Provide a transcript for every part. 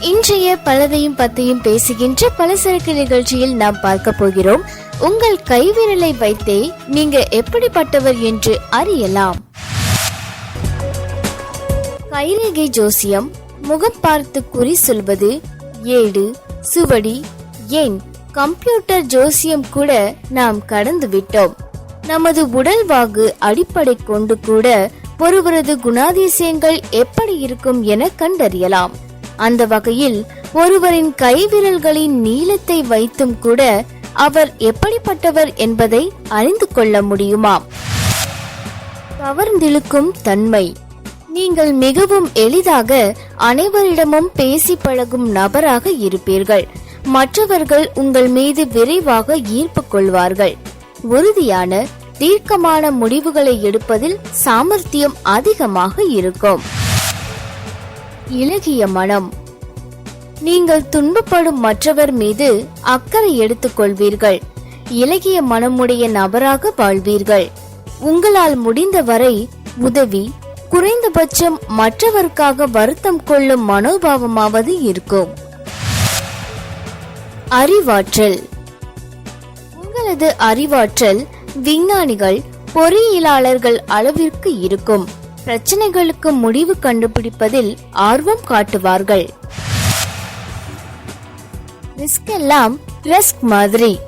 இன்றைய பலதையும் பத்தையும் பேசுகின்ற பலசரக்கு நிகழ்ச்சியில் நாம் பார்க்க போகிறோம். உங்கள் கைவிரலை வைத்தே நீங்க எப்படிப்பட்டவர் என்று அறியலாம். கைரேகை ஜோசியம் முகம் பார்த்து குறி சொல்வது ஏடு சுவடி ஏன் கம்ப்யூட்டர் ஜோசியம் கூட நாம் கடந்து விட்டோம் நமது உடல் வாகு அடிப்படை கொண்டு கூட ஒருவரது குணாதிசயங்கள் எப்படி இருக்கும் என கண்டறியலாம். அந்த வகையில் ஒருவரின் கைவிரல்களின் நீளத்தை வைத்தும் கூட அவர் எப்படிப்பட்டவர் என்பதை அறிந்து கொள்ள முடியுமாம் கவர்ந்திழுக்கும் தன்மை. நீங்கள் மிகவும் எளிதாக அனைவரிடமும் பேசி பழகும் நபராக இருப்பீர்கள். மற்றவர்கள் உங்கள் மீது விரைவாக ஈர்ப்பு கொள்வார்கள். உறுதியான தீர்க்கமான முடிவுகளை எடுப்பதில் சாமர்த்தியம் அதிகமாக இருக்கும். இலகிய மனம். நீங்கள் துன்பப்படும் மற்றவர் மீது அக்கறை எடுத்துக்கொள்வீர்கள். இலகிய மனமுடைய நபராக வாழ்வீர்கள். உங்களால் முடிந்தவரை உதவி குறைந்தபட்சம் மற்றவருக்காக வருத்தம் கொள்ளும் மனோபாவமாவது இருக்கும். அறிவாற்றல். உங்களது அறிவாற்றல் விஞ்ஞானிகள் பொறியியலாளர்கள் அளவிற்கு இருக்கும். பிரச்சனைகளுக்கு முடிவு கண்டுபிடிப்பதில் ஆர்வம் காட்டுவார்கள். ரிஸ்க் எல்லாம் ரிஸ்க் மாதிரி.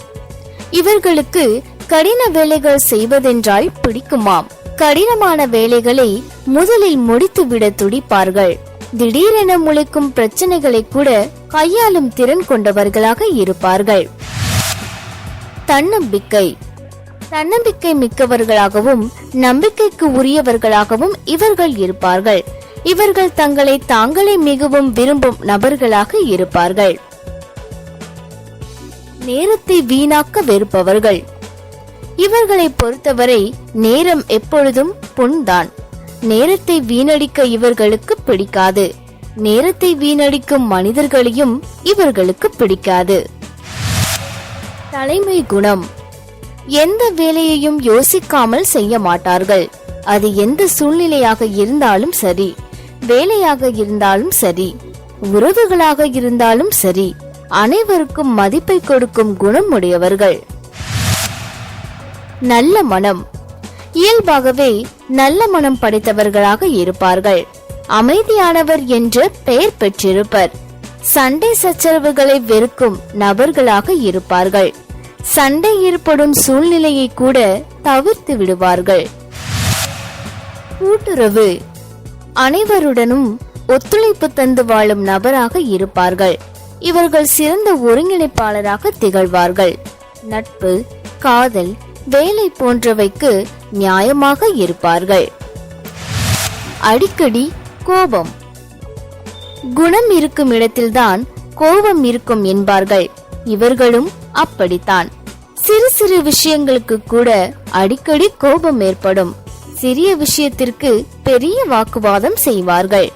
இவர்களுக்கு கடின வேலைகள் செய்வதென்றால் பிடிக்குமாம். கடினமான வேலைகளை முதலில் முடித்துவிட துடிப்பார்கள். திடீரென முளைக்கும் பிரச்சனைகளை கூட கையாளும் திறன் கொண்டவர்களாக இருப்பார்கள். தன்னம்பிக்கை. தன்னம்பிக்கை மிக்கவர்களாகவும் நம்பிக்கைக்கு உரியவர்களாகவும் இவர்கள் இருப்பார்கள். இவர்கள் தங்களை தாங்களே மிகவும் விரும்பும் நபர்களாக இருப்பார்கள். நேரத்தை வீணாக்க வெறுப்பவர்கள். இவர்களை பொறுத்தவரை நேரம் எப்பொழுதும் புண்தான். நேரத்தை வீணடிக்க இவர்களுக்கு பிடிக்காது. நேரத்தை வீணடிக்கும் மனிதர்களையும் இவர்களுக்கு பிடிக்காது. தலைமை குணம். எந்த வேலையையும் யோசிக்காமல் செய்ய மாட்டார்கள். அது எந்த சூழ்நிலையாக இருந்தாலும் சரி வேலையாக இருந்தாலும் சரி உறவுகளாக இருந்தாலும் சரி அனைவருக்கும் மதிப்பை கொடுக்கும் குணம் உடையவர்கள். நல்ல மனம். இயல்பாகவே நல்ல மனம் படைத்தவர்களாக இருப்பார்கள். அமைதியானவர் என்று பெயர் பெற்றிருப்பர். சண்டை சச்சரவுகளை வெறுக்கும் நபர்களாக இருப்பார்கள். சண்டை ஏற்படும் சூழ்நிலையை கூட தவிர்த்து விடுவார்கள். கூட்டுறவு. அனைவருடனும் ஒத்துழைப்பு தந்து வாழும் நபராக இருப்பார்கள். இவர்கள் சிறந்த ஒருங்கிணைப்பாளராக திகழ்வார்கள். நட்பு காதல் வேலை போன்றவைக்கு நியாயமாக இருப்பார்கள். அடிக்கடி கோபம். குணம் இருக்கும் இடத்தில்தான் கோபம் இருக்கும் என்பார்கள். இவர்களும் அப்படித்தான். சிறு சிறு விஷயங்களுக்கு கூட அடிக்கடி கோபம் ஏற்படும். சிறிய விஷயத்திற்கு பெரிய வாக்குவாதம் செய்வார்கள்.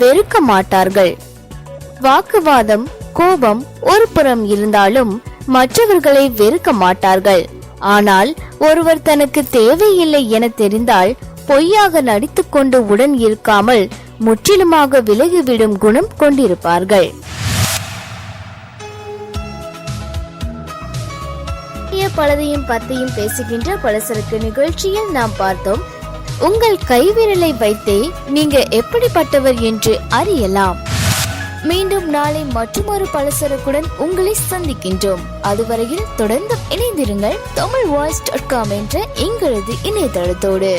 வெறுக்க மாட்டார்கள். வாக்குவாதம் கோபம் ஒரு புறம் இருந்தாலும் மற்றவர்களை வெறுக்க மாட்டார்கள். ஆனால் ஒருவர் தனக்கு தேவையில்லை என தெரிந்தால் பொய்யாக நடித்துக்கொண்டு உடன் இருக்காமல் முற்றிலுமாக விலகிவிடும் குணம் கொண்டிருப்பார்கள். காட்டிய பலதையும் பத்தையும் பேசுகின்ற பலசரக்கு நிகழ்ச்சியில் நாம் பார்த்தோம். உங்கள் கைவிரலை வைத்தே நீங்க எப்படிப்பட்டவர் என்று அறியலாம். மீண்டும் நாளை மற்றொரு பலசரக்குடன் உங்களை சந்திக்கின்றோம். அதுவரையில் தொடர்ந்து இணைந்திருங்கள் தமிழ் வாய்ஸ் டாட் காம் என்ற எங்களது இணையதளத்தோடு.